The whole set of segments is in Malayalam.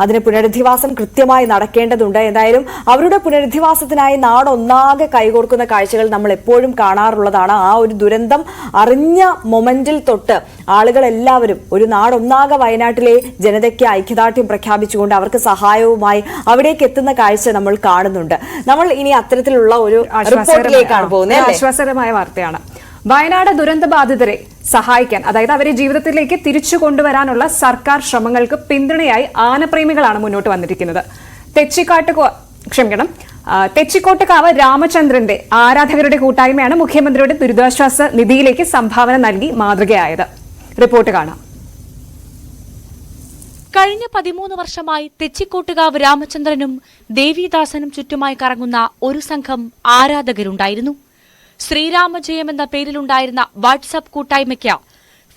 അതിന് പുനരധിവാസം കൃത്യമായി നടക്കേണ്ടതുണ്ട്. എന്തായാലും അവരുടെ പുനരധിവാസത്തിനായി നാടൊന്നാകെ കൈകോർക്കുന്ന കാഴ്ചകൾ നമ്മൾ എപ്പോഴും കാണാറുള്ളതാണ്. ആ ഒരു ദുരന്തം അറിഞ്ഞ മൊമെന്റിൽ തൊട്ട് ആളുകളെല്ലാവരും ഒരു നാടൊന്നാകെ വയനാട്ടിലെ ജനതയ്ക്ക് ഐക്യദാർഢ്യം പ്രഖ്യാപിച്ചുകൊണ്ട് അവർക്ക് സഹായവുമായി അവിടേക്ക് എത്തുന്ന കാഴ്ച നമ്മൾ കാണുന്നുണ്ട്. നമ്മൾ ഇനി അത്തരത്തിലുള്ള ഒരു? ആശ്വാസകരമായ വാർത്തയാണ്. വയനാട് ദുരന്ത ബാധിതരെ സഹായിക്കാൻ അതായത് അവരെ ജീവിതത്തിലേക്ക് തിരിച്ചു കൊണ്ടുവരാനുള്ള സർക്കാർ ശ്രമങ്ങൾക്ക് പിന്തുണയായി ആനപ്രേമികളാണ് മുന്നോട്ട് വന്നിരിക്കുന്നത്. തെച്ചിക്കാട്ട് ക്ഷമിക്കണം തെച്ചിക്കോട്ടക്കാവ് രാമചന്ദ്രന്റെ ആരാധകരുടെ കൂട്ടായ്മയാണ് മുഖ്യമന്ത്രിയുടെ ദുരിതാശ്വാസ നിധിയിലേക്ക് സംഭാവന നൽകി മാതൃകയായത്. റിപ്പോർട്ട് കാണാം. കഴിഞ്ഞ പതിമൂന്ന് വർഷമായി തെച്ചിക്കോട്ടുകാവ് രാമചന്ദ്രനും ദേവിദാസനും ചുറ്റുമായി കറങ്ങുന്ന ഒരു സംഘം ആരാധകരുണ്ടായിരുന്നു. ശ്രീരാമജയം എന്ന പേരിലുണ്ടായിരുന്ന വാട്സപ്പ് കൂട്ടായ്മയ്ക്ക്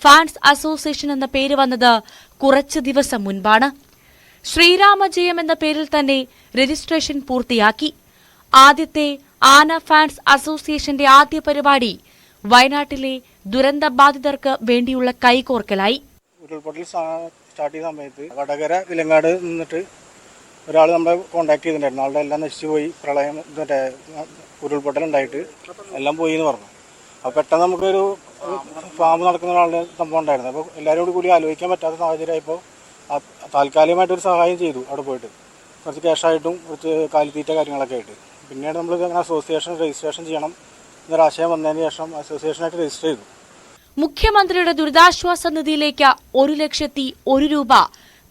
ഫാൻസ് അസോസിയേഷൻ എന്ന പേര് വന്നത് കുറച്ച് ദിവസം മുൻപാണ്. ശ്രീരാമജയം എന്ന പേരിൽ തന്നെ രജിസ്ട്രേഷൻ പൂർത്തിയാക്കി. ആദ്യത്തെ ആന ഫാൻസ് അസോസിയേഷന്റെ ആദ്യ പരിപാടി വയനാട്ടിലെ ദുരന്ത ബാധിതർക്ക് വേണ്ടിയുള്ള കൈകോർക്കലായി. ഉരുൾപൊട്ടൽ സ്റ്റാ- സ്റ്റാർട്ട് ചെയ്ത സമയത്ത് വടകര വിലങ്ങാട് നിന്നിട്ട് ഒരാൾ നമ്മളെ കോണ്ടാക്ട് ചെയ്തിട്ടുണ്ടായിരുന്നു. ആളുടെ എല്ലാം നശിച്ചു പോയി. പ്രളയം മറ്റേ ഉരുൾപൊട്ടലുണ്ടായിട്ട് എല്ലാം പോയി എന്ന് പറഞ്ഞു. അപ്പോൾ പെട്ടെന്ന് നമുക്കൊരു ഫാം നടക്കുന്ന ഒരാളുടെ സംഭവം ഉണ്ടായിരുന്നു. അപ്പോൾ എല്ലാവരും കൂടി ആലോചിക്കാൻ പറ്റാത്ത സാഹചര്യമായപ്പോൾ താൽക്കാലികമായിട്ടൊരു സഹായം ചെയ്തു അവിടെ പോയിട്ട്. കുറച്ച് ക്യാഷായിട്ടും കുറച്ച് കാലിത്തീറ്റ കാര്യങ്ങളൊക്കെ ആയിട്ട്. പിന്നീട് നമ്മൾ അങ്ങനെ അസോസിയേഷൻ രജിസ്ട്രേഷൻ ചെയ്യണം എന്നൊരാശയം വന്നതിന് ശേഷം അസോസിയേഷനായിട്ട് രജിസ്റ്റർ ചെയ്തു. മുഖ്യമന്ത്രിയുടെ ദുരിതാശ്വാസ നിധിയിലേക്ക് ഒരു ലക്ഷത്തി ഒരു രൂപ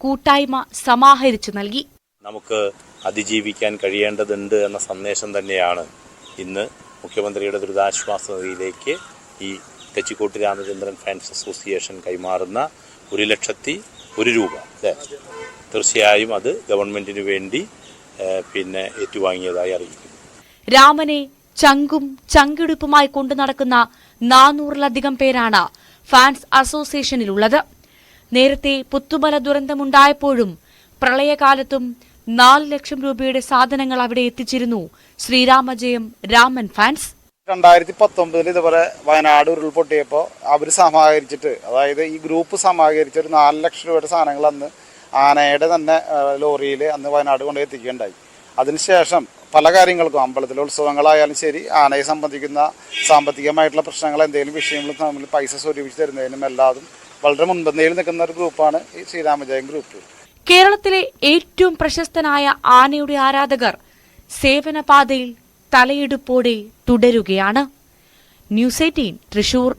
കൂട്ടായ്മ സമാഹരിച്ചു നൽകി. നമുക്ക് അതിജീവിക്കാൻ കഴിയേണ്ടതുണ്ട് എന്ന സന്ദേശം തന്നെയാണ് ഇന്ന് മുഖ്യമന്ത്രിയുടെ ദുരിതാശ്വാസ നിധിയിലേക്ക് ഈ തെച്ചിക്കോട്ട് രാമചന്ദ്രൻ ഫാൻസ് അസോസിയേഷൻ കൈമാറുന്ന ഒരു ലക്ഷത്തി ഒരു രൂപ അല്ലേ? തീർച്ചയായും അത് ഗവൺമെന്റിന് വേണ്ടി പിന്നെ ഏറ്റുവാങ്ങിയതായി അറിയിക്കുന്നു. രാമനെ ചങ്കും ചങ്കിടുപ്പുമായി കൊണ്ടു നടക്കുന്ന നാനൂറിലധികം പേരാണ് ഫാൻസ് അസോസിയേഷനിലുള്ളത്. നേരത്തെ പുത്തുമല ദുരന്തമുണ്ടായപ്പോഴും പ്രളയകാലത്തും നാല് ലക്ഷം രൂപയുടെ സാധനങ്ങൾ അവിടെ എത്തിച്ചിരുന്നു. ശ്രീരാമജയം രാമൻ ഫാൻസ്. രണ്ടായിരത്തി പത്തൊമ്പതിൽ ഇതുപോലെ വയനാട് ഉരുൾപൊട്ടിയപ്പോൾ അവർ സമാഹരിച്ചിട്ട് അതായത് ഈ ഗ്രൂപ്പ് സമാഹരിച്ച ഒരു നാല് ലക്ഷം രൂപയുടെ സാധനങ്ങൾ അന്ന് ആനയുടെ തന്നെ ലോറിയിൽ അന്ന് വയനാട് കൊണ്ട് എത്തിക്കുകയുണ്ടായി. അതിനുശേഷം പല കാര്യങ്ങൾക്കും അമ്പലത്തിലെ ഉത്സവങ്ങളായാലും ശരി ആനയെ സംബന്ധിക്കുന്ന സാമ്പത്തികമായിട്ടുള്ള പ്രശ്നങ്ങൾ എന്തെങ്കിലും വിഷയങ്ങളും തമ്മിൽ പൈസ സ്വരൂപിച്ച് തരുന്നതിനും എല്ലാതും വളരെ മുൻപന്തിയിൽ നിൽക്കുന്ന ഒരു ഗ്രൂപ്പാണ് ഈ ശ്രീരാമജയം ഗ്രൂപ്പ്. കേരളത്തിലെ ഏറ്റവും പ്രശസ്തനായ ആനയുടെ ആരാധകർ സേവനപാതയിൽ തലയെടുപ്പോടെ തുടരുകയാണ്. News eighteen Thrissur.